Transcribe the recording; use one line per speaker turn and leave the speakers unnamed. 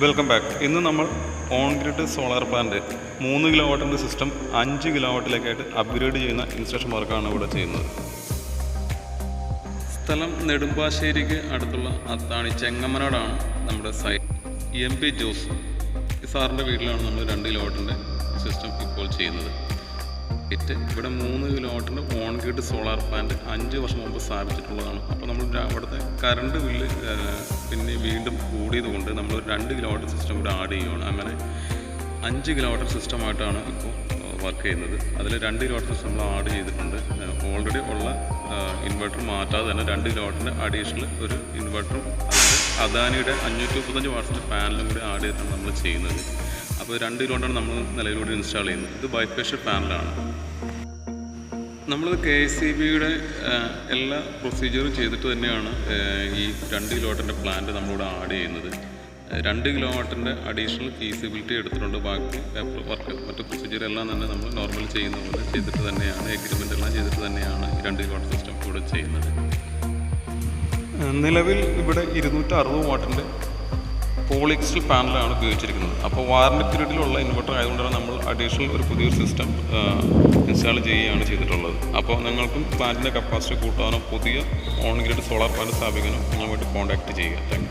Welcome back ഇന്ന് നമ്മൾ on grid solar plant മൂന്ന് കിലോ വാട്ടിന്റെ സിസ്റ്റം അഞ്ച് കിലോ വാട്ടിലേക്കായിട്ട് അപ്ഗ്രേഡ് ചെയ്യുന്ന ഇൻസ്റ്റലേഷൻ വർക്കാണ് ഇവിടെ ചെയ്യുന്നത്. സ്ഥലം നെടുമ്പാശ്ശേരിക്ക് അടുത്തുള്ള അത്താണി ചെങ്ങമ്മനോടാണ് നമ്മുടെ സൈറ്റ് എം പി ജോസ് സാറിന്റെ വീട്ടിലാണ് നമ്മൾ രണ്ട് കിലോ വാട്ടിന്റെ സിസ്റ്റം ഇപ്പോൾ ചെയ്യുന്നത്. ഇറ്റ് ഇവിടെ മൂന്ന് കിലോ വാട്ടിന്റെ ഓൺ ഗ്രിഡ് സോളാർ പ്ലാന്റ് അഞ്ച് വർഷം മുമ്പ് സ്ഥാപിച്ചിട്ടുള്ളതാണ്. അപ്പോൾ നമ്മൾ അവിടുത്തെ കറണ്ട് ബില്ല് പിന്നെ വീണ്ടും കൂടിയതുകൊണ്ട് നമ്മൾ രണ്ട് കിലോമീറ്റർ സിസ്റ്റം കൂടെ ആഡ് ചെയ്യുകയാണ് അങ്ങനെ അഞ്ച് കിലോമീറ്റർ സിസ്റ്റമായിട്ടാണ് ഇപ്പോൾ വർക്ക് ചെയ്യുന്നത്. അതിൽ രണ്ട് കിലോമീറ്റർ സിസ്റ്റം നമ്മൾ ആഡ് ചെയ്തിട്ടുണ്ട്. ഓൾറെഡി ഉള്ള ഇൻവെർട്ടർ മാറ്റാതെ തന്നെ രണ്ട് കിലോമീറ്ററിന്റെ അഡീഷണൽ ഒരു ഇൻവെർട്ടറും അദാനിയുടെ അഞ്ഞൂറ്റി മുപ്പത്തഞ്ച് വാട്സിന്റെ പാനലും കൂടി ആഡ് ചെയ്തിട്ടാണ് നമ്മൾ ചെയ്യുന്നത്. അപ്പോൾ രണ്ട് കിലോമീറ്ററാണ് നമ്മൾ നിലവിലൂടെ ഇൻസ്റ്റാൾ ചെയ്യുന്നത്. ഇത് ബൈഫേഷ്യൽ പാനലാണ് നമ്മളിത് കെ എസ് സി ബിയുടെ എല്ലാ പ്രൊസീജിയറും ചെയ്തിട്ട് തന്നെയാണ് ഈ രണ്ട് കിലോ വാട്ടിന്റെ പ്ലാന്റ് നമ്മളിവിടെ ആഡ് ചെയ്യുന്നത്. രണ്ട് കിലോ വാട്ടിന്റെ അഡീഷണൽ ഫീസിബിലിറ്റി എടുത്തിട്ടുണ്ട്. ബാക്കി പേപ്പർ വർക്ക് മറ്റു പ്രൊസീജിയർ എല്ലാം തന്നെ നമ്മൾ നോർമൽ ചെയ്യുന്ന പോലെ ചെയ്തിട്ട് തന്നെയാണ് എഗ്രിമെന്റ് എല്ലാം ചെയ്തിട്ട് തന്നെയാണ് ഈ രണ്ട് കിലോ വാട്ട് സിസ്റ്റം ഇവിടെ ചെയ്യുന്നത്. നിലവിൽ ഇവിടെ ഇരുന്നൂറ്റി അറുപത് വാട്ടിന്റെ പോളിക്സ്റ്റൽ പാനലാണ് ഉപയോഗിച്ചിരിക്കുന്നത്. അപ്പോൾ വാറണ്ടി പീരീഡിലുള്ള ഇൻവെർട്ടർ ആയതുകൊണ്ടാണ് നമ്മൾ അഡീഷണൽ ഒരു പുതിയൊരു സിസ്റ്റം ഇൻസ്റ്റാൾ ചെയ്യുകയാണ് ചെയ്തിട്ടുള്ളത്. അപ്പോൾ നിങ്ങൾക്കും പ്ലാന്റിന്റെ കപ്പാസിറ്റി കൂട്ടാനോ പുതിയ ഓൺ ഗ്രിഡ് സോളാർ പ്ലാന്റ് സ്ഥാപിക്കാനോ ഞങ്ങളുമായിട്ട് കോൺടാക്റ്റ് ചെയ്യുക. താങ്ക്